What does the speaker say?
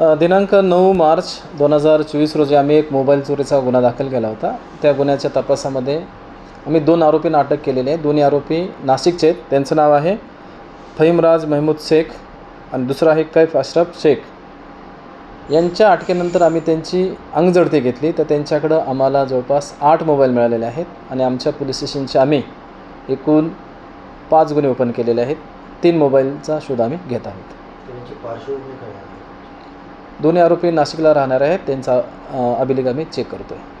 दिनांक नऊ मार्च दोन हजार चोवीस रोजी आम्ही एक मोबाईल चोरीचा गुन्हा दाखल केला होता. त्या गुन्ह्याच्या तपासामध्ये आम्ही दोन आरोपींना अटक केलेली आहे दोन्ही आरोपी नाशिकचे आहेत. त्यांचं नाव आहे फहीमराज महमूद शेख आणि दुसरा आहे कैफ अशरफ शेख. यांच्या अटकेनंतर आम्ही त्यांची अंगजडती घेतली. तर त्यांच्याकडं आम्हाला जवळपास आठ मोबाईल मिळालेले आहेत आणि आमच्या पोलीस स्टेशनचे आम्ही एकूण पाच गुन्हे ओपन केलेले आहेत. तीन मोबाईलचा शोध आम्ही घेत आहोत त्यांची पार्श्वभूमी काय आहे दोन्ही आरोपी नाशिकला राहणार आहेत. त्यांचा अभिलेख आम्ही चेक करतो आहे